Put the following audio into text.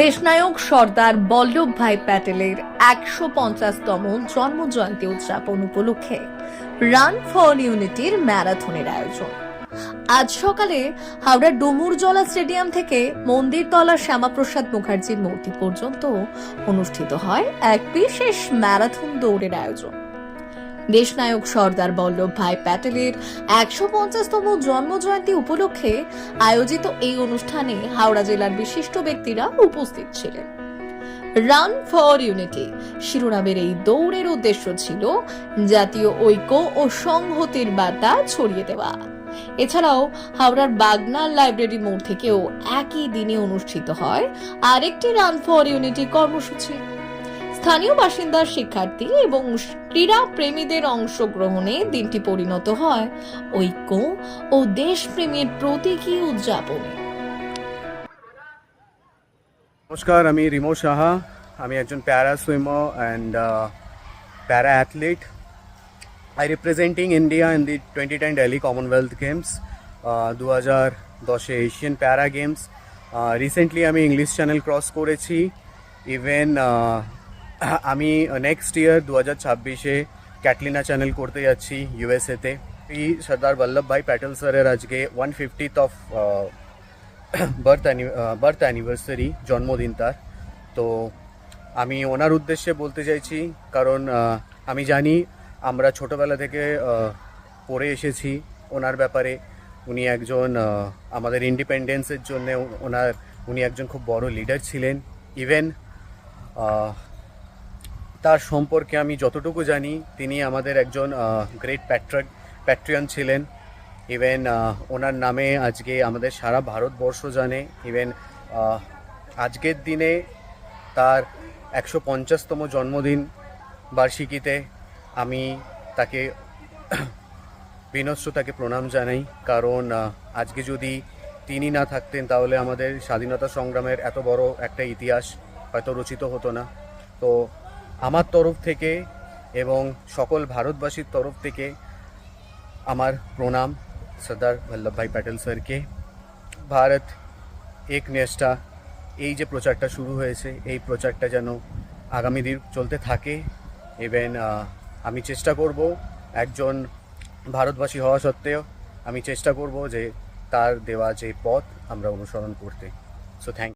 দেশনায়ক সর্দার বল্লভভাই প্যাটেলের একশো পঞ্চাশতম জন্মজয়ন্তী উদযাপন উপলক্ষে রান ফর ইউনিটির ম্যারাথনের আয়োজন। আজ সকালে হাওড়ার ডুমুরজলা স্টেডিয়াম থেকে মন্দিরতলা শ্যামাপ্রসাদ মুখার্জির মূর্তি পর্যন্ত অনুষ্ঠিত হয় এক বিশেষ ম্যারাথন দৌড়ের আয়োজন। দেশনায়ক সর্দার বল্লভভাই প্যাটেলের একশো পঞ্চাশতম জন্মজয়ন্তী উপলক্ষে আয়োজিত এই অনুষ্ঠানে হাওড়া জেলার বিশিষ্ট ব্যক্তিরা উপস্থিত ছিলেন। রান ফর ইউনিটি শিরোনামের এই দৌড়ের উদ্দেশ্য ছিল জাতীয় ঐক্য ও সংহতির বার্তা ছড়িয়ে দেওয়া। এছাড়াও হাওড়ার বাগনান লাইব্রেরি মোড় থেকেও একই দিনে অনুষ্ঠিত হয় আরেকটি রান ফর ইউনিটি কর্মসূচি। স্থানীয় বাসিন্দা, শিক্ষার্থী এবং ক্রীড়া প্রেমীদের অংশগ্রহণে দিনটি পরিণত হয়। ঐক্য ও দেশপ্রেমের প্রতীকী উদযাপনে। নমস্কার, আমি রিমো সাহা। আমি একজন para swimmer and para athlete I representing India in the twenty ten Delhi Commonwealth Games দু হাজার দশে এশিয়ান প্যারা গেমস রিসেন্টলি আমি ইংলিশ চ্যানেল ক্রস করেছি। ইভেন আমি নেক্সট ইয়ার দু হাজার ছাব্বিশে ক্যাটলিনা চ্যানেল করতে যাচ্ছি ইউএসএতে এই সর্দার বল্লভভাই প্যাটেল স্যারের আজকে one fiftieth of birth birth anniversary জন্মদিন তার। তো আমি ওনার উদ্দেশ্যে বলতে চাইছি, কারণ আমি জানি আমরা ছোটোবেলা থেকে পড়ে এসেছি ওনার ব্যাপারে। উনি একজন আমাদের ইন্ডিপেন্ডেন্সের জন্য ওনার, উনি একজন খুব বড় লিডার ছিলেন। ইভেন তার সম্পর্কে আমি যতটুকু জানি, তিনি আমাদের একজন গ্রেট প্যাট্রিক প্যাট্রিয়ান ছিলেন। ইভেন ওনার নামে আজকে আমাদের সারা ভারতবর্ষ জানে। ইভেন আজকের দিনে তার একশো পঞ্চাশতম জন্মদিন বার্ষিকীতে আমি তাকে বিনস্র তাকে প্রণাম জানাই। কারণ আজকে যদি তিনি না থাকতেন, তাহলে আমাদের স্বাধীনতা সংগ্রামের এত বড় একটা ইতিহাস হয়তো রচিত হতো না। তো আমার তরফ থেকে এবং সকল ভারতবাসীর তরফ থেকে আমার প্রণাম সর্দার বল্লভভাই প্যাটেল স্যারকে। ভারত এক নেস্টা এই যে প্রচারটা শুরু হয়েছে, এই প্রচারটা যেন আগামী দিন চলতে থাকে। ইভেন আমি চেষ্টা করব একজন ভারতবাসী হওয়া সত্ত্বেও আমি চেষ্টা করব যে তার দেওয়া যে পথ আমরা অনুসরণ করতে। So thank